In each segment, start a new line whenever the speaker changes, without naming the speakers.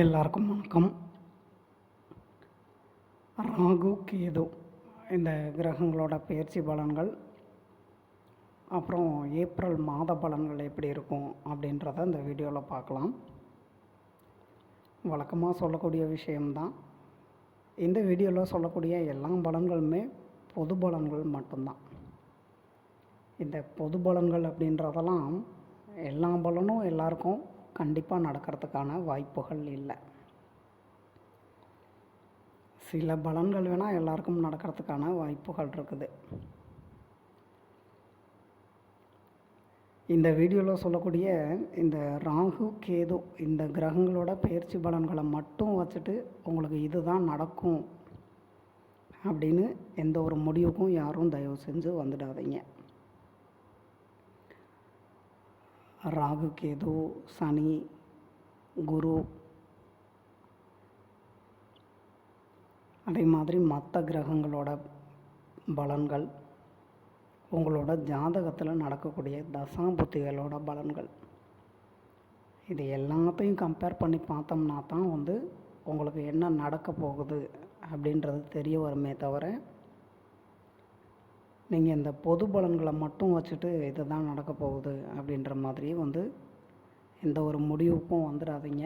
எல்லாருக்கும் வணக்கம். ராகு கேது இந்த கிரகங்களோட பயிற்சி பலன்கள் அப்புறம் ஏப்ரல் மாத பலன்கள் எப்படி இருக்கும் அப்படின்றத இந்த வீடியோவில் பார்க்கலாம். வழக்கமாக சொல்லக்கூடிய விஷயம்தான். இந்த வீடியோவில் சொல்லக்கூடிய எல்லா பலன்களுமே பொது பலன்கள் மட்டும்தான். இந்த பொது பலன்கள் அப்படின்றதெல்லாம் எல்லா பலனும் எல்லாருக்கும் கண்டிப்பாக நடக்கிறதுக்கான வாய்ப்புகள் இல்லை. சில பலன்கள் வேணால் எல்லாருக்கும் நடக்கிறதுக்கான வாய்ப்புகள் இருக்குது. இந்த வீடியோவில் சொல்லக்கூடிய இந்த ராகு கேது இந்த கிரகங்களோட பயிற்சி பலன்களை மட்டும் வச்சுட்டு உங்களுக்கு இதுதான் நடக்கும் அப்படின்னு எந்த ஒரு முடிவுக்கும் யாரும் தயவு செஞ்சு வந்துடாதீங்க. ராகு கேது சனி குரு அதே மாதிரி மற்ற கிரகங்களோட பலன்கள் உங்களோட ஜாதகத்தில் நடக்கக்கூடிய தசாபுத்திகளோட பலன்கள். இது எல்லாத்தையும் கம்பேர் பண்ணி பார்த்தோம்னா தான் வந்து உங்களுக்கு என்ன நடக்க போகுது அப்படின்றது தெரிய வருமே தவிர நீங்கள் இந்த பொது பலன்களை மட்டும் வச்சுட்டு இதுதான் நடக்க போகுது அப்படின்ற மாதிரி வந்து எந்த ஒரு முடிவுக்கும் வந்துடாதீங்க.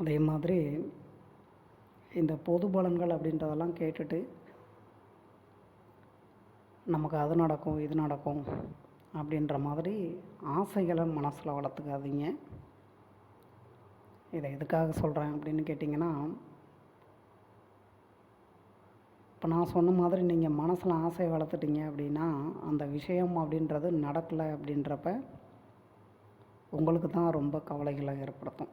அதே மாதிரி இந்த பொது பலன்கள் அப்படின்றதெல்லாம் கேட்டுட்டு நமக்கு அது நடக்கும் இது நடக்கும் அப்படின்ற மாதிரி ஆசைகளை மனசில் வளர்த்துக்காதீங்க. இதை எதுக்காக சொல்கிறேன் அப்படின்னு கேட்டிங்கன்னா இப்போ நான் சொன்ன மாதிரி நீங்கள் மனசில் ஆசை வளர்த்துட்டீங்க அப்படின்னா அந்த விஷயம் அப்படின்றது நடக்கலை அப்படின்றப்ப உங்களுக்கு தான் ரொம்ப கவலைகளை ஏற்படுத்தும்.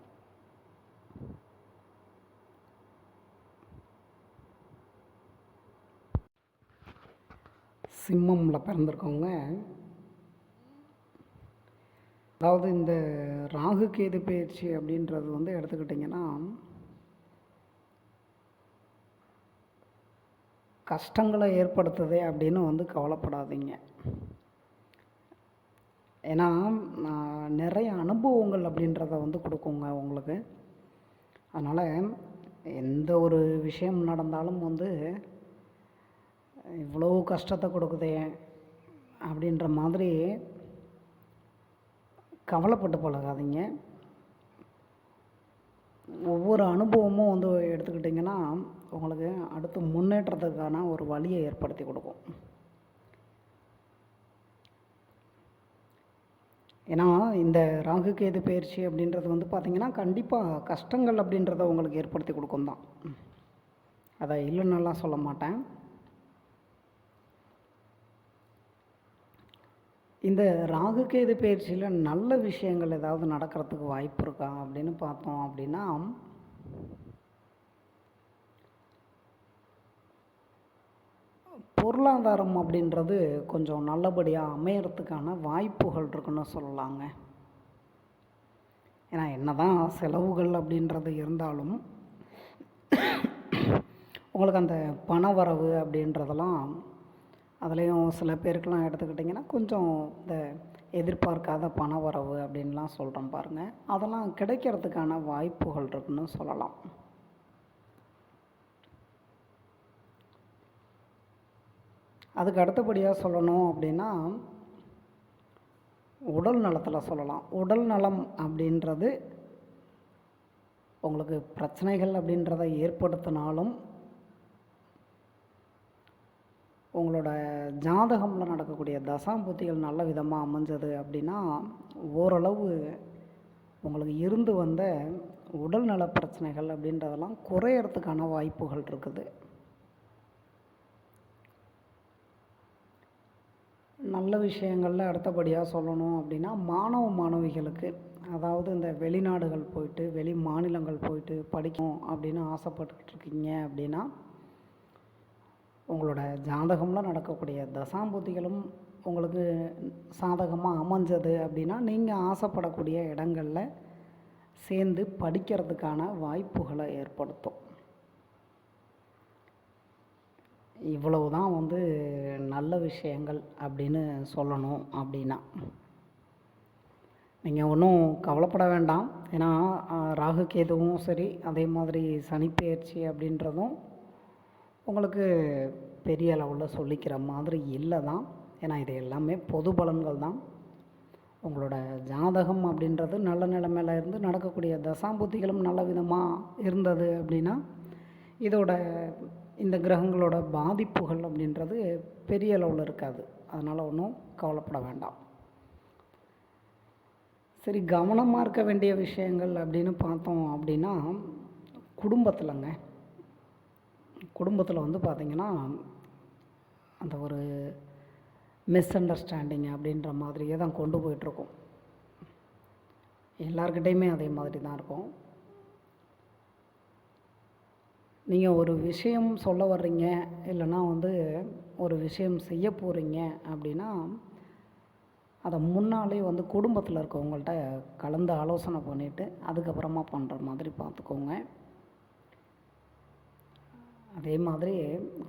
சிம்மமில் பிறந்திருக்கவங்க அதாவது இந்த ராகு கேது பயிற்சி அப்படின்றது வந்து எடுத்துக்கிட்டிங்கன்னா கஷ்டங்களை ஏற்படுத்துதே அப்படின்னு வந்து கவலைப்படாதீங்க. ஏன்னா நான் நிறைய அனுபவங்கள் அப்படின்றத வந்து கொடுக்குங்க உங்களுக்கு. அதனால் எந்த ஒரு விஷயம் நடந்தாலும் வந்து இவ்வளோ கஷ்டத்தை கொடுக்குதே அப்படின்ற மாதிரி கவலைப்பட்டு பழகாதீங்க. ஒவ்வொரு அனுபவமும் வந்து எடுத்துக்கிட்டிங்கன்னா உங்களுக்கு அடுத்து முன்னேற்றத்துக்கான ஒரு வழியை ஏற்படுத்தி கொடுக்கும். ஏன்னா இந்த ராகு கேது பயிற்சி அப்படின்றது வந்து பார்த்திங்கன்னா கண்டிப்பாக கஷ்டங்கள் அப்படின்றத உங்களுக்கு ஏற்படுத்தி கொடுக்கும் தான். அதை இல்லைன்னெல்லாம் சொல்ல மாட்டேன். இந்த ராகு கேது பயிற்சியில் நல்ல விஷயங்கள் ஏதாவது நடக்கிறதுக்கு வாய்ப்பு இருக்கா அப்படின்னு பார்த்தோம் அப்படின்னா பொருளாதாரம் அப்படின்றது கொஞ்சம் நல்லபடியாக அமையறதுக்கான வாய்ப்புகள் இருக்குன்னு சொல்லலாங்க. ஏன்னா என்னதான் செலவுகள் அப்படின்றது இருந்தாலும் உங்களுக்கு அந்த பண வரவு அப்படின்றதெல்லாம் அதுலேயும் சில பேருக்கெலாம் எடுத்துக்கிட்டிங்கன்னா கொஞ்சம் இந்த எதிர்பார்க்காத பண வரவு அப்படின்லாம் சொல்கிறோம் பாருங்கள் அதெல்லாம் கிடைக்கிறதுக்கான வாய்ப்புகள் இருக்குன்னு சொல்லலாம். அதுக்கு அடுத்தபடியாக சொல்லணும் அப்படின்னா உடல் நலத்தில் சொல்லலாம். உடல் நலம் அப்படின்றது உங்களுக்கு பிரச்சனைகள் அப்படின்றத ஏற்படுத்தினாலும் உங்களோட ஜாதகமில் நடக்கக்கூடிய தசாம்புத்திகள் நல்ல விதமாக அமைஞ்சது அப்படின்னா ஓரளவு உங்களுக்கு இருந்து வந்த உடல்நல பிரச்சனைகள் அப்படின்றதெல்லாம் குறையறதுக்கான வாய்ப்புகள் இருக்குது. நல்ல விஷயங்களில் அடுத்தபடியாக சொல்லணும் அப்படின்னா மாணவ மாணவிகளுக்கு அதாவது இந்த வெளிநாடுகள் போயிட்டு வெளி மாநிலங்கள் போயிட்டு படிக்கணும் அப்படின்னு ஆசைப்பட்டுருக்கீங்க இருக்கீங்க அப்படின்னா உங்களோட ஜாதகமில் நடக்கக்கூடிய தசாம்பூதிகளும் உங்களுக்கு சாதகமாக அமைஞ்சது அப்படின்னா நீங்கள் ஆசைப்படக்கூடிய இடங்களில் சேர்ந்து படிக்கிறதுக்கான வாய்ப்புகளை ஏற்படுத்தும். இவ்வளவு தான் வந்து நல்ல விஷயங்கள் அப்படின்னு சொல்லணும் அப்படின்னா. நீங்கள் ஒன்றும் கவலைப்பட வேண்டாம். ஏன்னா ராகு கேதுவும் சரி அதே மாதிரி சனிப்பெயர்ச்சி அப்படின்றதும் உங்களுக்கு பெரிய அளவில் சொல்லிக்கிற மாதிரி இல்லை தான் ஏன்னா இது எல்லாமே பொது பலன்கள் தான். உங்களோட ஜாதகம் அப்படின்றது நல்ல நிலைமையில் இருந்து நடக்கக்கூடிய தசாம்புத்திகளும் நல்ல விதமாக இருந்தது அப்படின்னா இதோட இந்த கிரகங்களோட பாதிப்புகள் அப்படின்றது பெரிய அளவில் இருக்காது. அதனால் ஒன்றும் கவலைப்பட வேண்டாம். சரி கவனமாக இருக்க வேண்டிய விஷயங்கள் அப்படின்னு பார்த்தோம் அப்படின்னா குடும்பத்தில்ங்க. குடும்பத்தில் வந்து பார்த்திங்கன்னா அந்த ஒரு மிஸ் அண்டர்ஸ்டாண்டிங் அப்படின்ற மாதிரியே தான் கொண்டு போயிட்டுருக்கோம் எல்லாருக்கிட்டேயுமே அதே மாதிரி தான் இருக்கும். நீங்கள் ஒரு விஷயம் சொல்ல வர்றீங்க இல்லைன்னா வந்து ஒரு விஷயம் செய்ய போகிறீங்க அப்படின்னா அதை முன்னாலே வந்து குடும்பத்தில் இருக்கவங்கள்ட்ட கலந்து ஆலோசனை பண்ணிவிட்டு அதுக்கப்புறமா பண்ணுற மாதிரி பார்த்துக்கோங்க அதே மாதிரி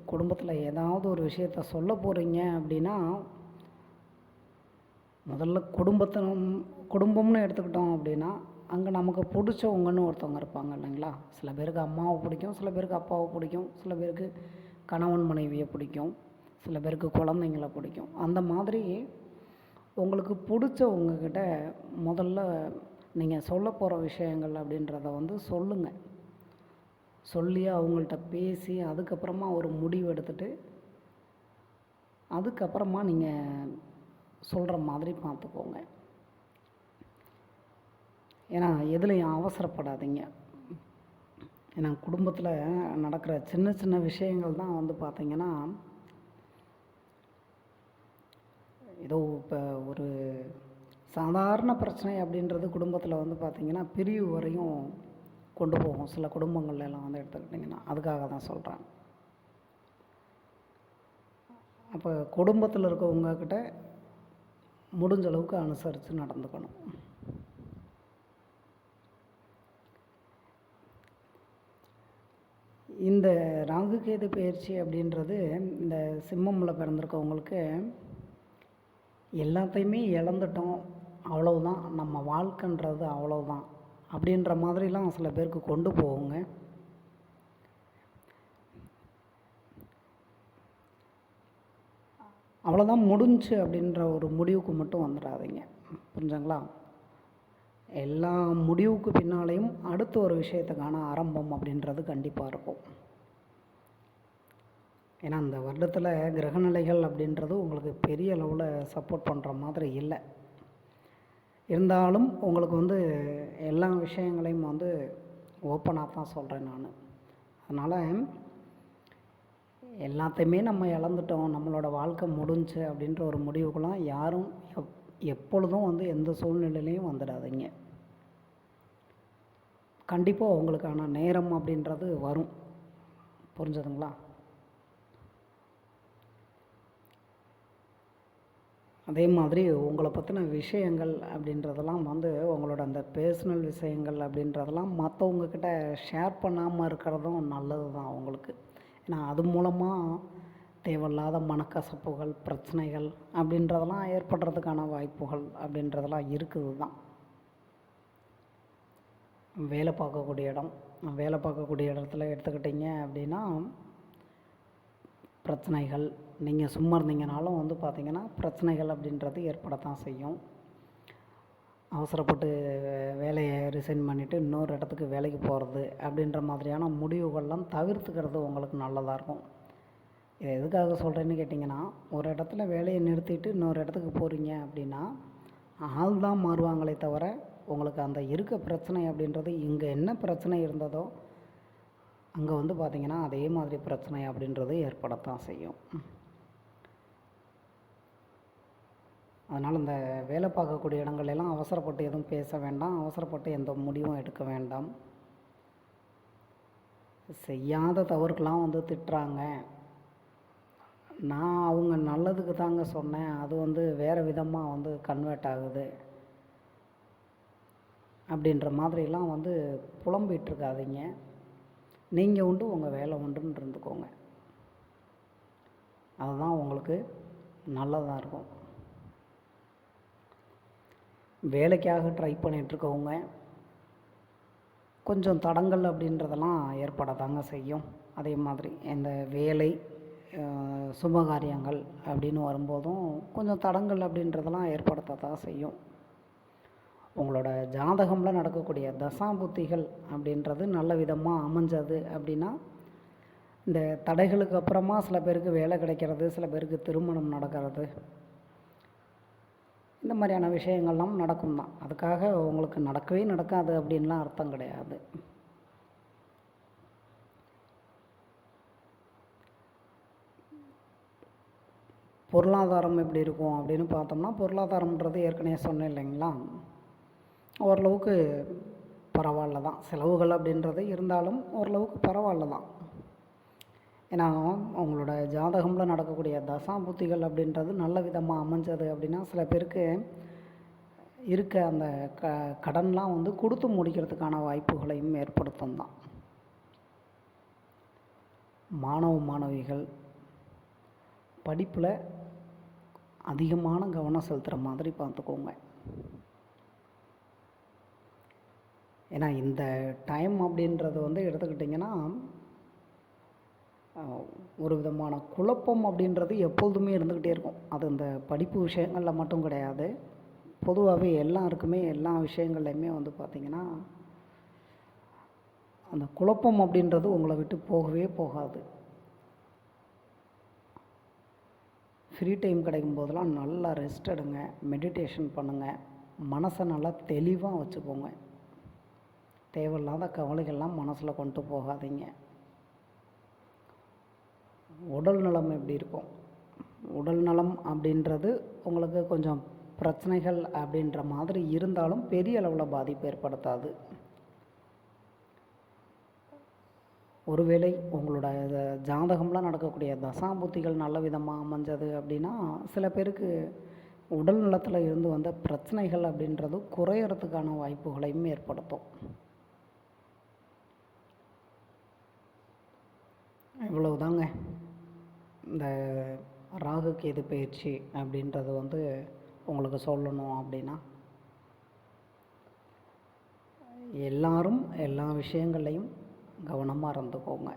குடும்பத்தில் ஏதாவது ஒரு விஷயத்த சொல்ல போகிறீங்க அப்படின்னா முதல்ல குடும்பத்தினம் குடும்பம்னு எடுத்துக்கிட்டோம் அப்படின்னா அங்கே நமக்கு பிடிச்சவங்கன்னு ஒருத்தவங்க இருப்பாங்க இல்லைங்களா? சில பேருக்கு அம்மாவை பிடிக்கும் சில பேருக்கு அப்பாவை பிடிக்கும் சில பேருக்கு கணவன் மனைவியை பிடிக்கும் சில பேருக்கு குழந்தைங்கள பிடிக்கும். அந்த மாதிரி உங்களுக்கு பிடிச்சவங்கக்கிட்ட முதல்ல நீங்கள் சொல்ல போகிற விஷயங்கள் அப்படின்றத வந்து சொல்லுங்கள் சொல்லி அவங்கள்ட்ட பேசி அதுக்கப்புறமா ஒரு முடிவு எடுத்துட்டு அதுக்கப்புறமா நீங்கள் சொல்கிற மாதிரி பார்த்துக்கோங்க. ஏன்னா எதுலையும் அவசரப்படாதீங்க. ஏன்னா குடும்பத்தில் நடக்கிற சின்ன சின்ன விஷயங்கள் தான் வந்து பார்த்திங்கன்னா ஏதோ இப்போ ஒரு சாதாரண பிரச்சனை அப்படின்றது குடும்பத்தில் வந்து பார்த்திங்கன்னா பிரிவு வரையும் கொண்டு போகும். சில குடும்பங்கள்ல எல்லாம் வந்து எடுத்துக்கிட்டிங்கன்னா அதுக்காக தான் சொல்கிறேன் அப்போ குடும்பத்தில் இருக்கவங்கக்கிட்ட முடிஞ்ச அளவுக்கு அனுசரித்து நடந்துக்கணும். இந்த ராகுகேது பயிற்சி அப்படின்றது இந்த சிம்மமில் பிறந்திருக்கவங்களுக்கு எல்லாத்தையுமே இழந்துட்டோம். அவ்வளவுதான். நம்ம வாழ்க்கைன்றது அவ்வளவுதான். அப்படின்ற மாதிரிலாம் சில பேருக்கு கொண்டு போகுங்க. அவ்வளோதான் முடிஞ்சு அப்படின்ற ஒரு முடிவுக்கு மட்டும் வந்துடாதீங்க. புரிஞ்சுங்களா? எல்லா முடிவுக்கு பின்னாலேயும் அடுத்த ஒரு விஷயத்துக்கான ஆரம்பம் அப்படின்றது கண்டிப்பாக இருக்கும். ஏன்னா அந்த வருடத்தில் கிரகநிலைகள் அப்படின்றது உங்களுக்கு பெரிய அளவில் சப்போர்ட் பண்ணுற மாதிரி இல்லை. இருந்தாலும் உங்களுக்கு வந்து எல்லா விஷயங்களையும் வந்து ஓப்பனாக தான் சொல்கிறேன் நான். அதனால் எல்லாத்தையுமே நம்ம இழந்துட்டோம் நம்மளோட வாழ்க்கை முடிஞ்சு அப்படின்ற ஒரு முடிவுக்கெல்லாம் யாரும் எப் எப்பொழுதும் வந்து எந்த சூழ்நிலையிலையும் வந்துடாதீங்க. கண்டிப்பாக உங்களுக்கான நேரம் அப்படின்றது வரும். புரிஞ்சதுங்களா? அதே மாதிரி உங்களை பற்றின விஷயங்கள் அப்படின்றதெல்லாம் வந்து உங்களோட அந்த பர்சனல் விஷயங்கள் அப்படின்றதெல்லாம் மற்றவங்கக்கிட்ட ஷேர் பண்ணாமல் இருக்கிறதும் நல்லது தான் உங்களுக்கு ஏன்னா அது மூலமாக தேவையில்லாத மனக்கசப்புகள் பிரச்சனைகள் அப்படின்றதெல்லாம் ஏற்படுறதுக்கான வாய்ப்புகள் அப்படின்றதெல்லாம் இருக்குது தான். வேலை பார்க்கக்கூடிய இடம் வேலை பார்க்கக்கூடிய இடத்துல எடுத்துக்கிட்டிங்க அப்படின்னா பிரச்சனைகள் நீங்கள் சும்மா இருந்தீங்கனாலும் வந்து பார்த்திங்கன்னா பிரச்சனைகள் அப்படின்றது ஏற்படத்தான் செய்யும். அவசரப்பட்டு வேலையை ரிசைன் பண்ணிவிட்டு இன்னொரு இடத்துக்கு வேலைக்கு போகிறது அப்படின்ற மாதிரியான முடிவுகள்லாம் தவிர்த்துக்கிறது உங்களுக்கு நல்லதாக இருக்கும். இதை எதுக்காக சொல்கிறேன்னு கேட்டிங்கன்னா ஒரு இடத்துல வேலையை நிறுத்திட்டு இன்னொரு இடத்துக்கு போகிறீங்க அப்படின்னா ஆள் தான் மாறுவாங்களே தவிர உங்களுக்கு அந்த இருக்க பிரச்சனை அப்படின்றது இங்கே என்ன பிரச்சனை இருந்ததோ அங்கே வந்து பார்த்திங்கன்னா அதே மாதிரி பிரச்சனை அப்படின்றது ஏற்படத்தான் செய்யும். அதனால் இந்த வேலை பார்க்கக்கூடிய இடங்களெல்லாம் அவசரப்பட்டு எதுவும் பேச வேண்டாம். அவசரப்பட்டு எந்த முடிவும் எடுக்க வேண்டாம். செய்யாத தவறுக்கெலாம் வந்து திட்டுறாங்க. நான் அவங்க நல்லதுக்கு தாங்க சொன்னேன். அது வந்து வேறு விதமாக வந்து கன்வெர்ட் ஆகுது. அப்படின்ற மாதிரிலாம் வந்து புலம்பிகிட்ருக்காதீங்க நீங்கள் உண்டு உங்கள் வேலை உண்டுன்னு இருந்துக்கோங்க. அதுதான் உங்களுக்கு நல்லதாக இருக்கும். வேலைக்காக ட்ரை பண்ணிகிட்ருக்கவங்க கொஞ்சம் தடங்கள் அப்படின்றதெல்லாம் ஏற்படத்தாங்க செய்யும். அதே மாதிரி இந்த வேலை சுபகாரியங்கள் அப்படின்னு வரும்போதும் கொஞ்சம் தடங்கள் அப்படின்றதெல்லாம் ஏற்படுத்தத்தான் செய்யும். உங்களோட ஜாதகமில் நடக்கக்கூடிய தசாபுத்திகள் அப்படின்றது நல்ல விதமாக அமைஞ்சது அப்படின்னா இந்த தடைகளுக்கு அப்புறமா சில பேருக்கு வேலை கிடைக்கிறது சில பேருக்கு திருமணம் நடக்கிறது. இந்த மாதிரியான விஷயங்கள்லாம் நடக்கும் தான் அதுக்காக உங்களுக்கு நடக்கவே நடக்காது அப்படின்லாம் அர்த்தம் கிடையாது. பொருளாதாரம் எப்படி இருக்கும் அப்படின்னு பார்த்தோம்னா பொருளாதாரம்ன்றது ஏற்கனவே சொன்னேன் இல்லைங்களா? ஓரளவுக்கு பரவாயில்ல தான். செலவுகள் அப்படின்றது இருந்தாலும் ஓரளவுக்கு பரவாயில்ல தான். ஏன்னா அவங்களோட ஜாதகமில் நடக்கக்கூடிய தசாபுத்திகள் அப்படின்றது நல்ல விதமாக அமைஞ்சது அப்படின்னா சில பேருக்கு இருக்க அந்த க கடன்லாம் வந்து கொடுத்து முடிக்கிறதுக்கான வாய்ப்புகளையும் ஏற்படுத்தும் தான். மாணவ மாணவிகள் படிப்பில் அதிகமான கவனம் செலுத்துகிற மாதிரி பார்த்துக்கோங்க. ஏன்னா இந்த டைம் அப்படின்றது வந்து எடுத்துக்கிட்டிங்கன்னா ஒரு விதமான குழப்பம் அப்படின்றது எப்பொழுதுமே இருந்துக்கிட்டே இருக்கும். அது இந்த படிப்பு விஷயங்களில் மட்டும் கிடையாது. பொதுவாகவே எல்லாருக்குமே எல்லா விஷயங்கள்லையுமே வந்து பார்த்திங்கன்னா அந்த குழப்பம் அப்படின்றது உங்களை விட்டு போகவே போகாது. ஃப்ரீ டைம் கிடைக்கும் போதெல்லாம் நல்லா ரெஸ்ட் எடுங்க மெடிடேஷன் பண்ணுங்கள் மனசை நல்லா தெளிவாக வச்சுக்கோங்க. தேவையில்லாத கவலைகள்லாம் மனசில் கொண்டு போகாதீங்க. உடல் நலம் எப்படி இருக்கும்? உடல் நலம் அப்படின்றது உங்களுக்கு கொஞ்சம் பிரச்சனைகள் அப்படின்ற மாதிரி இருந்தாலும் பெரிய அளவில் பாதிப்பு ஏற்படுத்தாது. ஒருவேளை உங்களோட ஜாதகம்லாம் நடக்கக்கூடிய தசாபுத்திகள் நல்ல விதமாக அமைஞ்சது அப்படின்னா சில பேருக்கு உடல் நலத்தில் இருந்து வந்த பிரச்சனைகள் அப்படின்றது குறையறதுக்கான வாய்ப்புகளையும் ஏற்படுத்தும். இவ்வளவுதாங்க. இந்த ராகு கேது பயிற்சி அப்படின்றது வந்து உங்களுக்கு சொல்லணும் அப்படின்னா எல்லாரும் எல்லா விஷயங்கள்லையும் கவனமாக இருந்துக்கோங்க.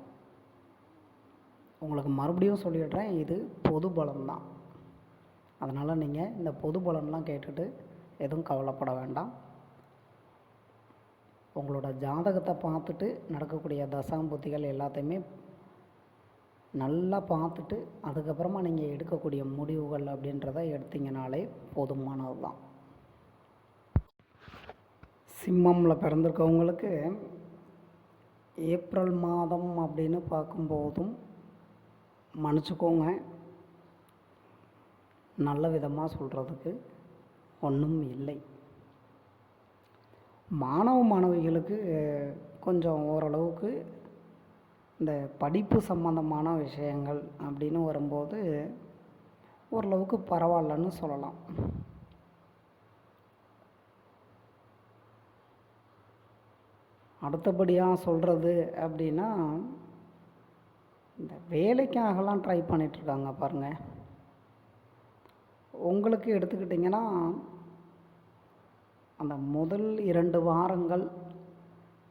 உங்களுக்கு மறுபடியும் சொல்லிடுறேன் இது பொது பலம் தான் அதனால் நீங்கள் இந்த பொது பலன்லாம் கேட்டுட்டு எதுவும் கவலைப்பட வேண்டாம். உங்களோட ஜாதகத்தை பார்த்துட்டு நடக்கக்கூடிய தசாம்புத்திகள் எல்லாத்தையுமே நல்லா பார்த்துட்டு அதுக்கப்புறமா நீங்கள் எடுக்கக்கூடிய முடிவுகள் அப்படின்றத எடுத்தீங்கனாலே போதுமானது தான் சிம்மமில் பிறந்திருக்கவங்களுக்கு ஏப்ரல் மாதம் அப்படின்னு பார்க்கும்போதும் மன்னிச்சுக்கோங்க. நல்ல விதமாக சொல்கிறதுக்கு ஒன்றும் இல்லை. மாணவ மாணவிகளுக்கு கொஞ்சம் ஓரளவுக்கு இந்த படிப்பு சம்பந்தமான விஷயங்கள் அப்படின்னு வரும்போது ஓரளவுக்கு பரவாயில்லன்னு சொல்லலாம். அடுத்தபடியாக சொல்கிறது அப்படின்னா இந்த வேலைக்காகலாம் ட்ரை பண்ணிகிட்ருக்காங்க பாருங்கள் உங்களுக்கு எடுத்துக்கிட்டிங்கன்னா அந்த முதல் இரண்டு வாரங்கள்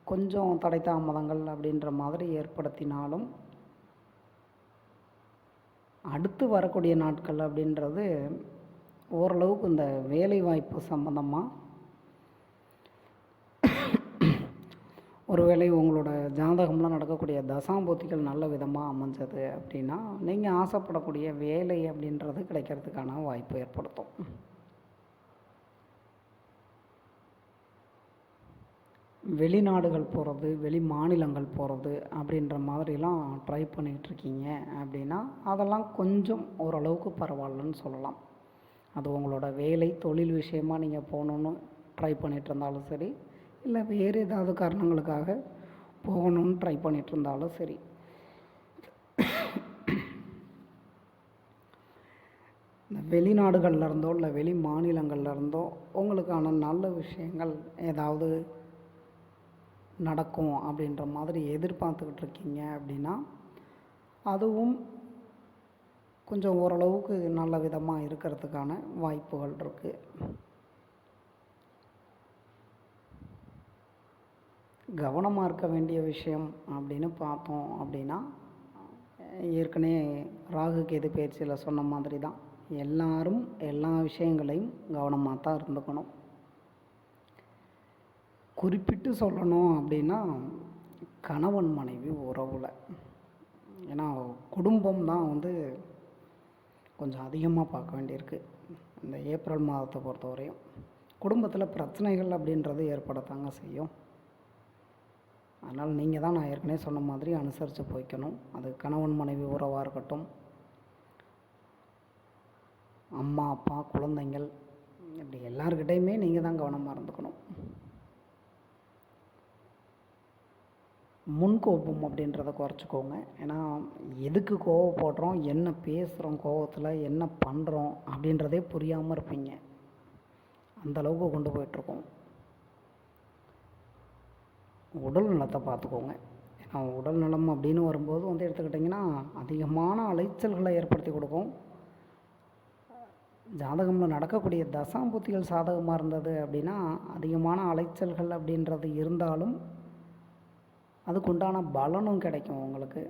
கொஞ்சம் தடை தாமதங்கள் அப்படின்ற மாதிரி ஏற்படுத்தினாலும் அடுத்து வரக்கூடிய நாட்கள் அப்படின்றது ஓரளவுக்கு இந்த வேலைவாய்ப்பு சம்மந்தமாக ஒருவேளை உங்களோட ஜாதகம்லாம் நடக்கக்கூடிய தசாம்பூத்திகள் நல்ல விதமாக அமைஞ்சது அப்படின்னா நீங்கள் ஆசைப்படக்கூடிய வேலை அப்படின்றது கிடைக்கிறதுக்கான வாய்ப்பு ஏற்படுத்தும். வெளிநாடுகள் போகிறது வெளி மாநிலங்கள் போகிறது அப்படின்ற மாதிரிலாம் ட்ரை பண்ணிகிட்ருக்கீங்க அப்படின்னா அதெல்லாம் கொஞ்சம் ஓரளவுக்கு பரவாயில்லன்னு சொல்லலாம். அது உங்களோட வேலை தொழில் விஷயமாக நீங்கள் போகணுன்னு ட்ரை பண்ணிகிட்டு இருந்தாலும் சரி இல்லை வேறு ஏதாவது காரணங்களுக்காக போகணும்னு ட்ரை பண்ணிகிட்டு இருந்தாலும் சரி. இந்த வெளிநாடுகளில் இருந்தோ இல்லை வெளி மாநிலங்கள்ல இருந்தோ உங்களுக்கான நல்ல விஷயங்கள் ஏதாவது நடக்கும் அப்படின்ற மாதிரி எதிர்பார்த்துக்கிட்டு இருக்கீங்க அப்படின்னா அதுவும் கொஞ்சம் ஓரளவுக்கு நல்ல விதமாக இருக்கிறதுக்கான வாய்ப்புகள் இருக்குது கவனமாக இருக்க வேண்டிய விஷயம் அப்படின்னு பார்த்தோம் அப்படின்னா ஏற்கனவே ராகு கேது பயிற்சியில் சொன்ன மாதிரி தான் எல்லாரும் எல்லா விஷயங்களையும் கவனமாக தான் இருந்துக்கணும். குறிப்பிட்டு சொல்லணும் அப்படின்னா கணவன் மனைவி உறவில். ஏன்னா குடும்பம் தான் வந்து கொஞ்சம் அதிகமாக பார்க்க வேண்டியிருக்கு. இந்த ஏப்ரல் மாதத்தை பொறுத்தவரையும். குடும்பத்தில் பிரச்சனைகள் அப்படின்றது ஏற்படத்தாங்க செய்யும். அதனால் நீங்கள் தான் நான் ஏற்கனவே சொன்ன மாதிரி அனுசரித்து போய்க்கணும். அது கணவன் மனைவி உறவாக இருக்கட்டும். அம்மா அப்பா குழந்தைங்கள் இப்படி எல்லார்கிட்டையுமே நீங்கள் தான் கவனமாக இருந்துக்கணும். முன்கோபம் அப்படின்றத குறைச்சிக்கோங்க. ஏன்னா எதுக்கு கோவப்படுறோம் என்ன பேசுகிறோம் கோவத்தில் என்ன பண்ணுறோம் அப்படின்றதே புரியாமல் இருப்பீங்க. அந்த அளவுக்கு கொண்டு போயிட்டுருக்கோம். உடல் நலத்தை பார்த்துக்கோங்க. ஏன்னா உடல் நலம் அப்படின்னு வரும்போது வந்து எடுத்துக்கிட்டிங்கன்னா அதிகமான அலைச்சல்களை ஏற்படுத்தி கொடுக்கும். ஜாதகமில் நடக்கக்கூடிய தசாம்புத்திகள் சாதகமாக இருந்தது அப்படின்னா அதிகமான அலைச்சல்கள் அப்படின்றது இருந்தாலும் அதுக்குண்டான பலனும் கிடைக்கும் உங்களுக்கு.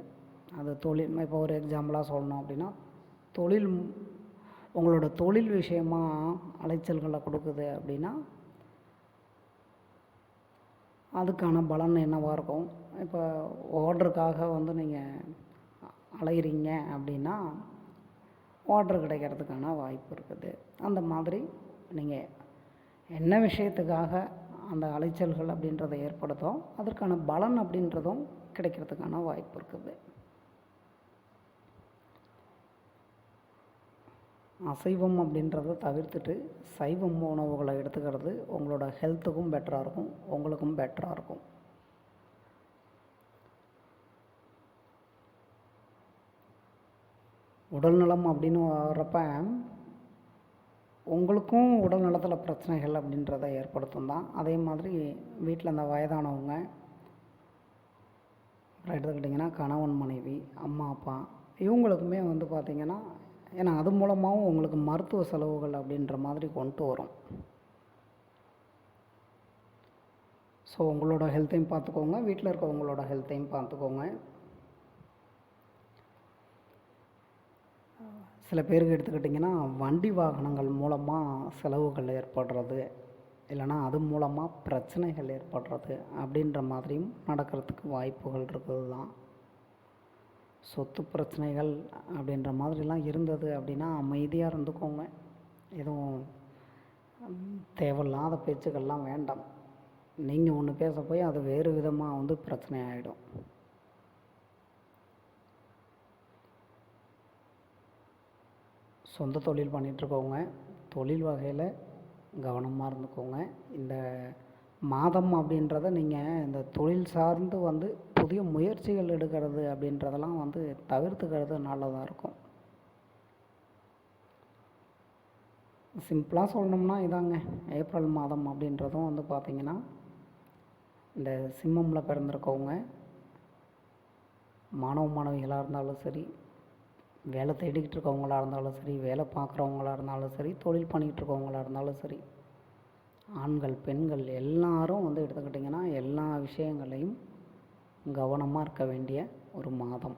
அது தொழில் இப்போ ஒரு எக்ஸாம்பிளாக சொல்லணும் அப்படின்னா தொழில் உங்களோட தொழில் விஷயமா அலைச்சல்களை கொடுக்குது அப்படின்னா அதுக்கான பலன் என்னவாக இருக்கும்? இப்போ ஓட்ருக்காக வந்து நீங்கள் அலையிறீங்க அப்படின்னா ஆர்டர் கிடைக்கிறதுக்கான வாய்ப்பு இருக்குது. அந்த மாதிரி நீங்கள் என்ன விஷயத்துக்காக அந்த அலைச்சல்கள் அப்படின்றத ஏற்படுத்தும் அதற்கான பலன் அப்படின்றதும் கிடைக்கிறதுக்கான வாய்ப்பு இருக்குது. அசைவம் அப்படின்றத தவிர்த்துட்டு சைவம் உணவுகளை எடுத்துக்கிறது உங்களோட ஹெல்த்துக்கும் பெட்டராக இருக்கும் உங்களுக்கும் பெட்டராக இருக்கும். உடல்நலம் அப்படின்னு வர்றப்ப உங்களுக்கும் உடல் நலத்தில் பிரச்சனைகள் அப்படின்றத ஏற்படுத்தும் தான் அதே மாதிரி வீட்டில் இந்த வயதானவங்க அப்புறம் எடுத்துக்கிட்டிங்கன்னா கணவன் மனைவி அம்மா அப்பா இவங்களுக்குமே வந்து பார்த்திங்கன்னா ஏன்னா அது மூலமாகவும் உங்களுக்கு மருத்துவ செலவுகள் அப்படின்ற மாதிரி கொண்டு வரும். ஸோ உங்களோட ஹெல்த்தையும் பார்த்துக்கோங்க. வீட்டில் இருக்கவங்களோட ஹெல்த்தையும் பார்த்துக்கோங்க. சில பேருக்கு எடுத்துக்கிட்டிங்கன்னா வண்டி வாகனங்கள் மூலமாக செலவுகள் ஏற்படுறது. இல்லைனா அது மூலமாக பிரச்சனைகள் ஏற்படுறது அப்படின்ற மாதிரியும் நடக்கிறதுக்கு வாய்ப்புகள் இருக்குது தான் சொத்து பிரச்சனைகள் அப்படின்ற மாதிரிலாம் இருந்தது அப்படின்னா அமைதியாக இருந்துக்கோங்க. எதுவும் தேவையில்லாத பேச்சுக்கள்லாம் வேண்டாம். நீங்கள் ஒன்று பேச போய் அது வேறு விதமாக வந்து பிரச்சனை ஆகிடும் சொந்த தொழில் பண்ணிகிட்ருக்கோங்க தொழில் வகையில் கவனமாக இருந்துக்கோங்க. இந்த மாதம் அப்படின்றத நீங்கள் இந்த தொழில் சார்ந்து வந்து புதிய முயற்சிகள் எடுக்கிறது அப்படின்றதெல்லாம் வந்து தவிர்த்துக்கிறது நல்லதாக இருக்கும். சிம்பிளாக சொல்லணும்னா இதாங்க. ஏப்ரல் மாதம் அப்படின்றதும் வந்து பார்த்திங்கன்னா இந்த சிம்மமில் பிறந்திருக்கவங்க மாணவ மாணவிகளாக இருந்தாலும் சரி வேலை தேடிக்கிட்டு இருக்கவங்களாக இருந்தாலும் சரி வேலை பார்க்குறவங்களா இருந்தாலும் சரி தொழில் பண்ணிக்கிட்டு இருக்கவங்களாக இருந்தாலும் சரி ஆண்கள் பெண்கள் எல்லாரும் வந்து எடுத்துக்கிட்டிங்கன்னா எல்லா விஷயங்களையும் கவனமாக இருக்க வேண்டிய ஒரு மாதம்.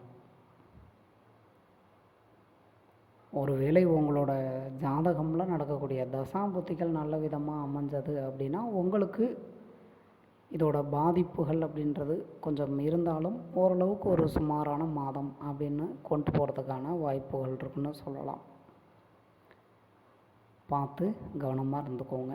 ஒருவேளை உங்களோட ஜாதகமில் நடக்கக்கூடிய தசாபுத்திகள் நல்ல விதமாக அமைஞ்சது அப்படின்னா உங்களுக்கு இதோட பாதிப்புகள் அப்படின்றது கொஞ்சம் இருந்தாலும் ஓரளவுக்கு ஒரு சுமாரான மாதம் அப்படின்னு கொண்டு போகிறதுக்கான வாய்ப்புகள் இருக்குன்னு சொல்லலாம். பார்த்து கவனமாக இருந்துக்கோங்க.